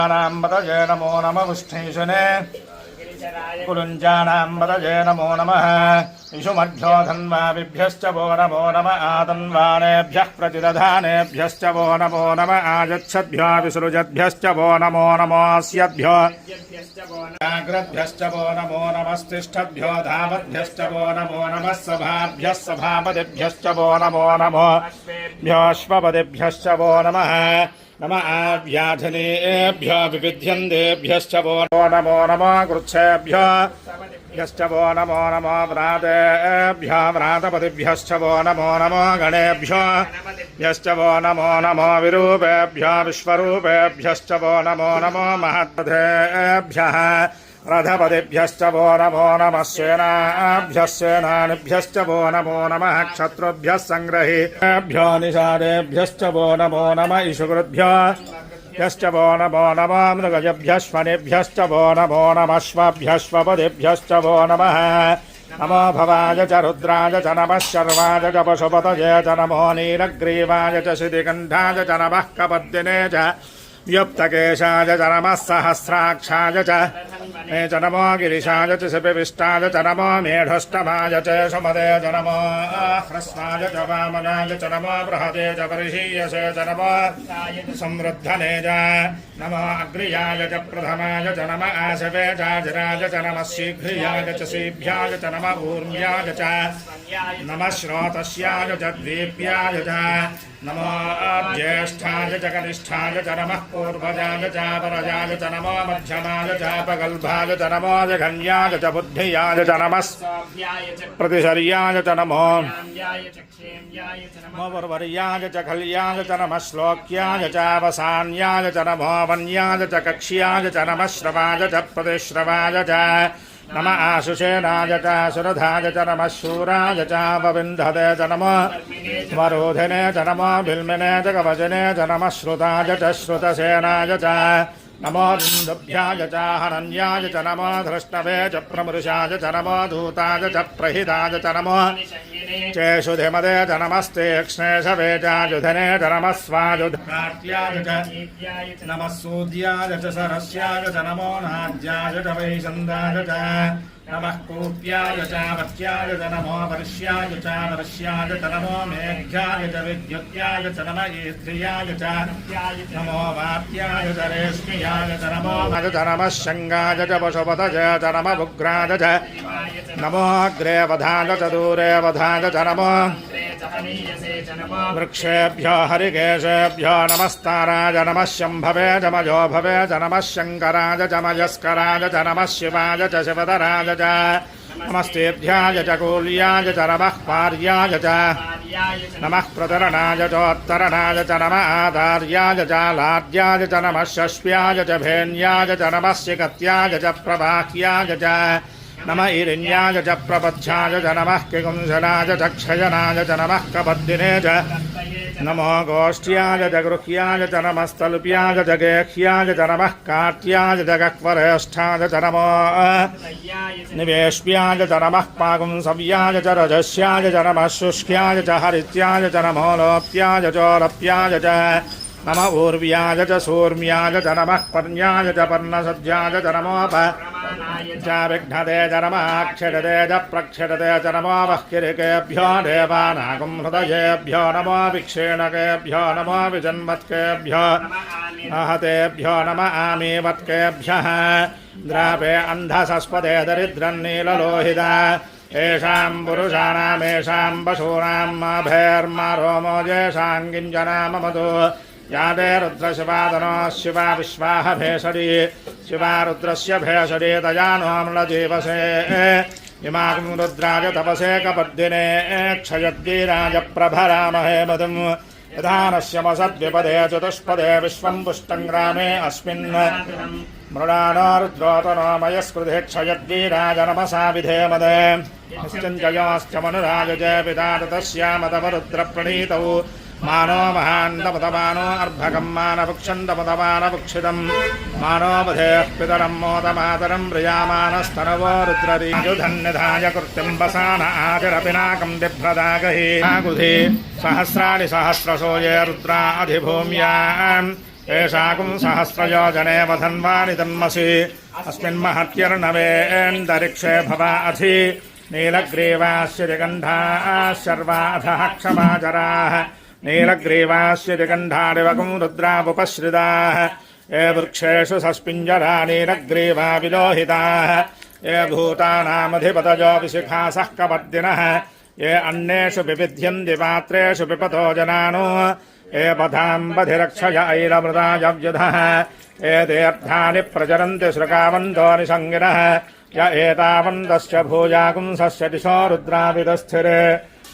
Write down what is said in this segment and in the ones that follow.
नाम्बतजे नमो नम विष्णीशने कुलुञ्जानाम्बतजे नमो नमः इषुमध्यो धन्वाभिभ्यश्च वो नमो नम आतन्वानेभ्यः प्रतिदधानेभ्यश्च वो नमो नम आयच्छद्भ्यो विसृजद्भ्यश्च वो नमो नमोऽस्यभ्यो जाग्रद्भ्यश्च वो नमो नमस्तिष्ठद्भ्यो धावद्भ्यश्च वो नमो नमः सभाभ्यः सभापतिभ्यश्च वो नमो नमो भ्योऽश्वपदिभ्यश्च वो नमः नम आव्याधनेभ्यो विविध्यन्तेभ्यश्च वो नमो नमो कृच्छेभ्यो भ्यश्च वो नमो नमो व्रातेभ्यो व्रातपतिभ्यश्च वो नमो नमो गणेभ्यो भ्यश्च वो नमो नमो विरूपेभ्यो विश्वरूपेभ्यश्च वो नमो नमो महत्पथेभ्यः रथपतिभ्यश्च वो नमो नमः सेनाभ्यः सेनानिभ्यश्च वो नमो नमः क्षत्रुभ्यः सङ्ग्रहेभ्यो निषादेभ्यश्च वो नमो नम इषुकृभ्यो यश्च वो नमो नमो मृगजभ्यश्वनिभ्यश्च वो नमो नमश्वभ्यश्वपदिभ्यश्च वो नमः नमो भवाय च रुद्राय च नमः शर्वाय च पशुपतये च नमो नीलग्रीवाय च शितिकण्ठाय च नमः कपद्दिने च व्युप्तकेशाय च नमः सहस्राक्षाय च। मे च नमो गिरिशाय च शिपिविष्टाय च नमो मेढष्टमाय च सुमदे च नमो ह्रस्वाय च वामनाय च नमो बृहदे च परिशीयसे च नमो समृद्धने च। नमो अग्रियाय च प्रथमाय च नम आशवे चाजराय च नमः शीघ्रियाय च शीभ्याय च नम ऊर्म्याय च। नमः श्रोतस्याय च द्वीप्याय च। नमो ज्येष्ठाय च कनिष्ठाय च नमः पूर्वजाय चापरजाल च नमो मध्यमाय चापगल्भाल च नमो जघन्याय च बुद्धियाय च नमः। प्रतिशर्याय च नमो। नमो वर्वर्याय च खल्याय च नमः। श्लोक्याय च अवसान्याय च नमो। वन्याय च कक्ष्याय च नमः। श्रवाय च प्रतिश्रवाय च नम आशुषेनाय च सुरधाय च नमः शूराय च पविन्धते च नमो वरोधिने च नमो बिल्मिने च कवचने च नमः श्रुताय च श्रुतसेनाय च नमो बिन्दुभ्याय च हनन्याय च नमो धृष्णवे च प्रमृशाय च नमो धूताय च प्रहिताय च नमो चेषुधिमदे च नमस्ते क्ष्णेशवे चायुधने च नमः स्वायुधाट्याय च नमः सूद्याय च सरस्याय च नमो नाद्याय च वैशन्दाय च नमः कूप्याय च वत्याय च नमो वर्ष्याय च वर्ष्याय च नमो मेघ्याय च विद्युत्याय च नम ईन्द्रियाय च नमो वाप्याय च रेश्म्याय च नमो मज च नमः शङ्गाय च पशुपतय च नम उग्राय च नमोऽग्रे वधाय च दूरे वधाय च नमो वृक्षेभ्यो हरिकेशेभ्यो नमस्ताराय नमः शम्भवे च मजो भवे च नमः शङ्कराय च मजस्कराय च नमः शिवाय च शिवतराय च नमस्तेभ्याय च कूल्याय च नमः पार्याय च नमः प्रतरणाय चोत्तरणाय च नम आदार्याय च लाड्याय च नमः शश्व्याय च भेन्याय च नमः शिकत्याय च प्रवाह्याय च नम इरिण्याय च प्रपथ्याय च नमः किकुंसनाय च क्षयनाय च नमः कपद्दिने च नमो गोष्ठ्याय च गृह्याय च नमस्तल्प्याय च गेह्याय च नमः काट्याय च गक्वरेष्ठाय च नमो निवेश्याय च नमः पागुंसव्याय च रजस्याय च नमः शुष्क्याय च हरित्याय च नमो लोप्याय चोरप्याय च नम ऊर्व्याय च सूर्म्याय च नमः पर्ण्याय च पर्णसज्जाय च नमोप च विघ्नते च नमाक्षिरते च प्रक्षिरते च नमो वह्किरिकेभ्यो देवानागुं हृदयेभ्यो नमो विक्षेणकेभ्यो नमो विजन्मत्केभ्यो आहतेभ्यो नम आमीवत्केभ्यः द्रापे अन्धसस्पदे दरिद्रन्नीललोहिता येषां पुरुषाणामेषां पशूनाम् अभेर्मा रोमो येषां किञ्जनाममधु यादे रुद्रशिवादनो शिवा विश्वाह भेषडी शिवारुद्रस्य भेषजे तजानोऽम्लजीवसे इमाकं रुद्राय तपसे कपद्दिने। क्षयद्वीराजप्रभरामहे मधुम्। यथा नश्यमसद्विपदे चतुष्पदे विश्वम् पुष्टम् ग्रामे अस्मिन्। मृडानो रुद्रोतनो मयस्कृते क्षयद्वीराज नमसा विधेमदे निश्चिञ्जयोश्च मनुराजजे पिता तस्यामतवरुद्रप्रणीतौ మానో మహాండపతమానో అర్భకం మానభుక్షండపతమానభుక్షితం మానోపధేః పితరం మోదమాతరం ప్రియామానస్తనవో రుద్రరీయుధన్నిధాయ కృత్యంబసాన ఆతిరపినాకం బిభ్రదాగహే ఆగుధే సహస్రాణి సహస్రసోయే రుద్రా అధిభూమ్యా ఏషాకుం సహస్రయోజనే వధన్వాని తన్మసి అస్మిన్మహత్యర్ణవేందరిక్షే భవ అధి నీలగ్రీవాశ్చరిగంధాశ్చర్వాధః క్షమాజరాः नीलग्रीवास्य जगण्ठारिवगम् रुद्रामुपश्रिताः ये वृक्षेषु सस्पिञ्जरा नीलग्रीवा विलोहिताः ये भूतानामधिपतजो विशिखासः कवर्दिनः ये अन्येषु पिबिध्यन्ति पात्रेषु विपतो जनानो। ये पथाम्बधिरक्षय ऐलमृदायव्युधः। ये तीर्थानि प्रचरन्ति सृकावन्तो निषङ्गिनः य एतावन्तस्य भूयागुंसस्य दिशो रुद्राविदस्थिरे।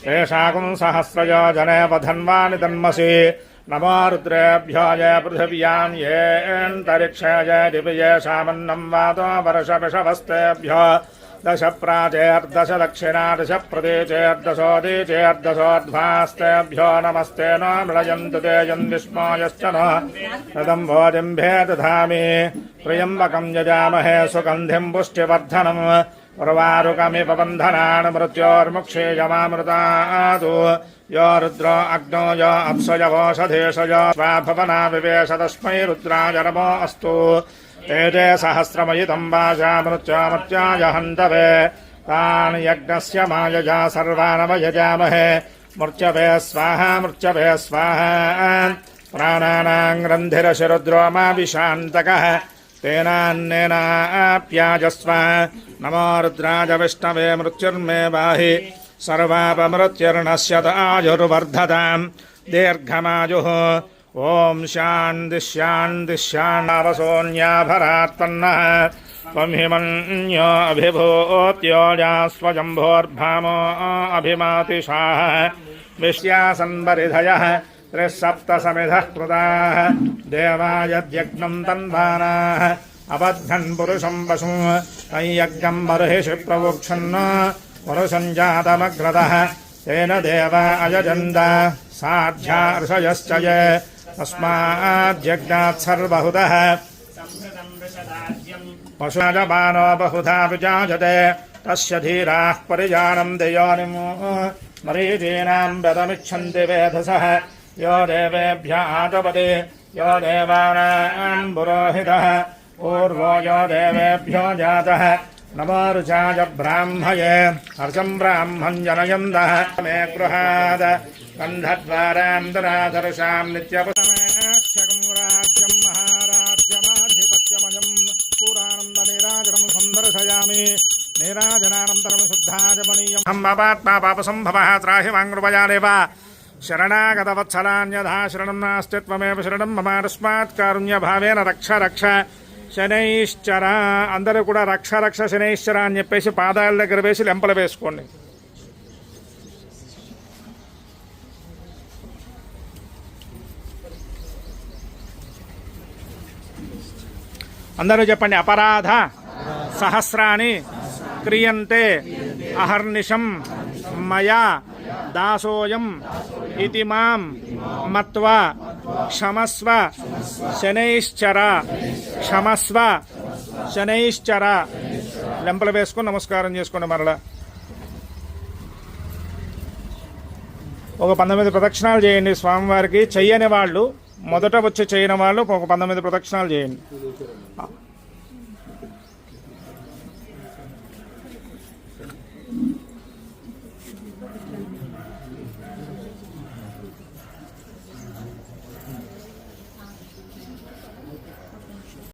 शेषाकुम् सहस्रयो जनेव धन्वानि तन्मसि नमो रुद्रेभ्यो ये पृथिव्याम् येऽन्तरिक्षे ये दिव्येषामन्नम् वातो वर्षविषवस्तेभ्यो। दश प्राचेर्दश दक्षिणा, दश प्रदेचेर्दशोदीचेर्दशोध्वास्तेभ्यो नमस्ते न मृळयन्तु ते यन्विष्मो न। रदम् भोजिम्भे दधामि प्रियम्बकम् यजामहे सुगन्धिम् पुष्टिवर्धनम्। उर्वारुकमिव बन्धनान् मृत्योर्मुक्षीयमामृतादु। यो रुद्रो अग्नो यो अप्सयवोषधेश यो स्वाभवना विवेश तस्मै रुद्राय नमो अस्तु। तेजे सहस्रमयितं वाचामृत्यामृत्याय हन्तवे। तान् यज्ञस्य मायजा सर्वानवयजामहे मृत्यवे स्वाहा मृत्यवे स्वाहा। प्राणानां ग्रन्थिरशिरुद्रोमाभिशान्तकः। तेनान्नेनाप्याजस्व नमो रुद्राज विष्णवे मृत्युर्मे बाहि सर्वापमृत्युर्नश्यत आयुर्वर्धताम् दीर्घमायुः। ॐ शान्ति शान्ति शान्नावसोऽन्याभरात्पन्नः त्वं हिमन्यो अभिभूत्योजा स्वजम्भोर्भामो अभिमातिशाः त्रिःसप्तसमिधः कृताः देवायद्यज्ञम् तन्वानाः अपध्नन् पुरुषम् वसु। तञ्यज्ञम् बर्हिषि प्रवोक्षन्, पुरुषञ्जातमग्रतः। तेन देव अयजन्द साध्यार्षयश्च ये। तस्माद्यज्ञात् तस्माद्यज्ञात्सर्वहुतः पशुजमानो बहुधा विजाजते तस्य धीराः परिजानम् दियोनिम् मरीचीनाम् व्यतमिच्छन्ति वेधसः। यो देवेभ्य आतपति यो देवानां पुरोहितः पूर्वो यो देवेभ्यो जातः नमो रुचाय ब्राह्मये हर्षं ब्राह्मं जनयन्तः मे गृहाद गन्धद्वारान्तराधर्षां नित्यपसमेक्षकं राज्यं महाराज्यमाधिपत्यमयं पुरानन्दनिराजनं सन्दर्शयामि निराजनानन्तरं शुद्धाजमनीयम् अहमपात्मा पापसम्भवः त्राहि वाङ्कृपयादेव శరణాగతవత్సలాన్యథా శరణం నాస్తిత్వమేవ శరణం మమ కారుణ్య భావేన రక్ష రక్ష శనైశ్చర. అందరూ కూడా రక్ష రక్ష శనైశ్చర అని చెప్పేసి పాదాల దగ్గర వేసి లెంపలు వేసుకోండి. అందరూ చెప్పండి అపరాధ సహస్రాన్ని క్రియంతే అహర్నిశం మయా దాసోయం ఇది మాం మత్వా క్షమస్వ శనైశ్చర క్షమస్వ శనైశ్చర లెంపలు వేసుకొని నమస్కారం చేసుకోండి మరలా. ఒక పంతొమ్మిది ప్రదక్షిణాలు చేయండి స్వామివారికి. చెయ్యని వాళ్ళు మొదట వచ్చి చేయని వాళ్ళు ఒక పంతొమ్మిది ప్రదక్షిణాలు చేయండి.